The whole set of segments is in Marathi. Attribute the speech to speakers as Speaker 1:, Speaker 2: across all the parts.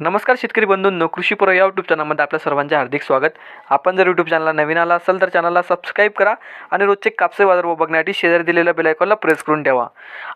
Speaker 1: नमस्कार शेतकरी बंधूंनो कृषीपूर या यूट्यूब चॅनलमध्ये आपल्या सर्वांचे हार्दिक स्वागत. आपण जर यूट्यूब चॅनलला नवीन आला असाल तर चॅनलला सबस्क्राईब करा आणि रोजचे कापसे बाजार व बघण्यासाठी शेजारी दिलेल्या बेलायकॉनला प्रेस करून ठेवा.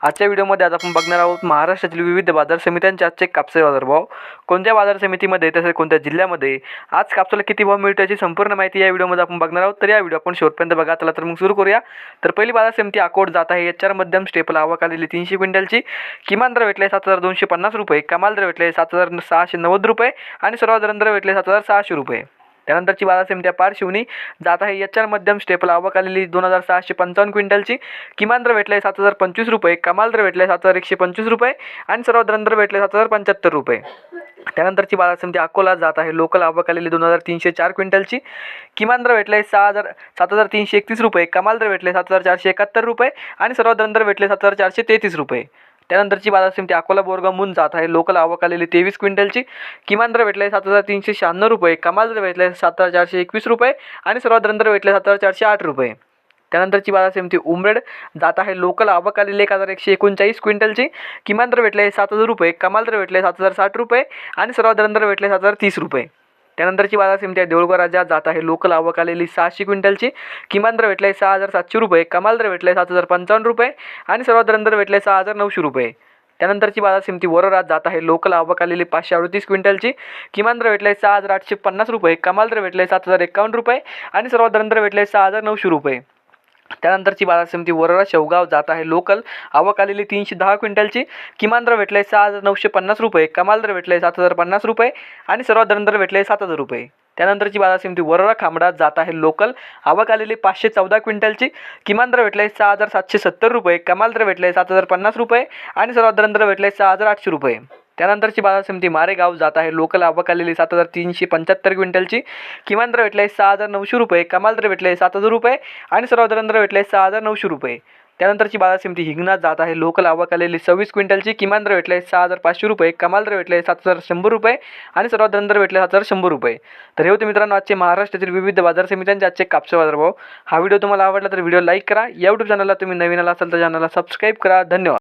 Speaker 1: आजच्या व्हिडिओमध्ये आज आपण बघणार आहोत महाराष्ट्रातील विविध बाजार समित्यांचे आजचे कापसे बाजारभाव. कोणत्या बाजार समितीमध्ये तसेच कोणत्या जिल्ह्यामध्ये? आज कापसाला किती भाव मिळतो याची संपूर्ण माहिती या व्हिडिओमध्ये आपण बघणार आहोत. तर या व्हिडिओ आपण शेवटपर्यंत बघा. चला तर मग सुरू करूया. तर पहिली बाजार समिती अकोट जात आहे. एच आर मध्यम स्टेपला आवक आलेली तीनशे क्विंटलची. किमान दर भेटले सात हजार दोनशे पन्नास रुपये. कमाल दर भेटले सात हजार सहाशे नव्वद रुपये आणि सर्वात दर भेटले सात हजार सहाशे रुपये. त्यानंतरची बाजार समिती पार शिवनी जात आहे. एच आर मध्यम स्टेपला आवक आलेली दोन हजार सहाशे पंचावन्न क्विंटलची. किमान दर भेटले सात हजार पंचवीस रुपये. कमाल दर भेटले सात हजार एकशे पंचवीस रुपये आणि सर्वात दर भेटले सात हजार पंच्याहत्तर रुपये. त्यानंतरची बाजार समिती अकोला जात आहे. लोकल आवक आलेली दोन हजार तीनशे चार क्विंटलची. किमान दर भेटले सहा हजार सात हजार तीनशे एकतीस रुपये. कमाल दर भेटले सात हजार चारशे एकाहत्तर रुपये आणि सर्वात दर भेटले सात हजार चारशे तेहतीस रुपये. त्यानंतरची बाजार समिती अकोला बोरगामहून जात आहे. लोकल आवक आलेली तेवीस क्विंटलची. किमान दर भेटले सात हजार तीनशे शहाण्णव रुपये. कमाल दर भेटले सात हजार चारशे एकवीस रुपये. आणि सर्वात दर भेटले सात हजार चारशे आठ रुपये. त्यानंतरची बाजार समिती उमरेड जात आहे. लोकल आवक आलेली एक हजार एकशे एकोणचाळीस क्विंटलची. किमान दर भेटले सात हजार रुपये. कमाल दर भेटले सात हजार साठ रुपये. आणि सर्वात दर भेटले सात हजार तीस रुपये. त्यानंतरची बाजार समिती आहे देऊळगाव राजा जात आहे. लोकल आवक आलेली सहाशे क्विंटलची. किमान दर आहे सहा हजार सातशे रुपये. कमाल दर भेटले सात हजार पंचावन्न रुपये. आणि सर्वात दर भेटले सहा हजार नऊशे रुपये. त्यानंतरची बाजार समिती वरोरात जात आहे. लोकल आवक आलेली पाचशे अडतीस क्विंटलची. किमान दर भेटले सहा हजार आठशे पन्नास रुपये. कमाल दर आहे सात हजार एकावन्न रुपये. आणि सर्वात दर भेटले सहा हजार नऊशे रुपये. त्यानंतरची बाजार समिती वरोरा शेवगाव जात आहे. लोकल आवक आलेली तीनशे दहा क्विंटलची. किमान दर भेटले सहा हजार नऊशे पन्नास रुपये. कमाल दर भेटले सात हजार पन्नास रुपये. आणि सर्वात दर भेटले सात हजार रुपये. त्यानंतरची बाजार समिती वरोरा खांबडात जात आहे. लोकल आवक आलेली पाचशे चौदा क्विंटलची. किमान दर भेटले सहा हजार सातशे सत्तर रुपये. कमाल दर भेटले सात हजार पन्नास रुपये. आणि सर्वात दर भेटले सहा हजार आठशे रुपये. त्यानंतरची बाजार समिती मारेगाव जात आहे. लोकल आवक आलेली सात हजार तीनशे पंच्याहत्तर क्विंटलची. किमान दर भेटले सहा हजार नऊशे रुपये. कमाल दर भेटले सात हजार रुपये आणि सर्वात दर भेटले सहा हजार नऊशे रुपये. त्यानंतरची बाजार समिती हिंगणात जात आहे. लोकल आवक आलेली सव्वीस क्विंटलची. किमान दर भेटले सहा हजार पाचशे रुपये. कमाल दर भेटले सात हजार शंभर रुपये आणि सर्वात दर भेटले सात हजार शंभर रुपये. तर हे होते मित्रांनो आजचे महाराष्ट्रातील विविध बाजार समित्यांचे आजचे कापसे बाजारभाव. हा व्हिडिओ तुम्हाला आवडला तर व्हिडिओ लाईक करा. या यूट्यूब चॅनलला तुम्ही नवीन आला असाल तर चॅनलला सबस्क्राईब करा. धन्यवाद.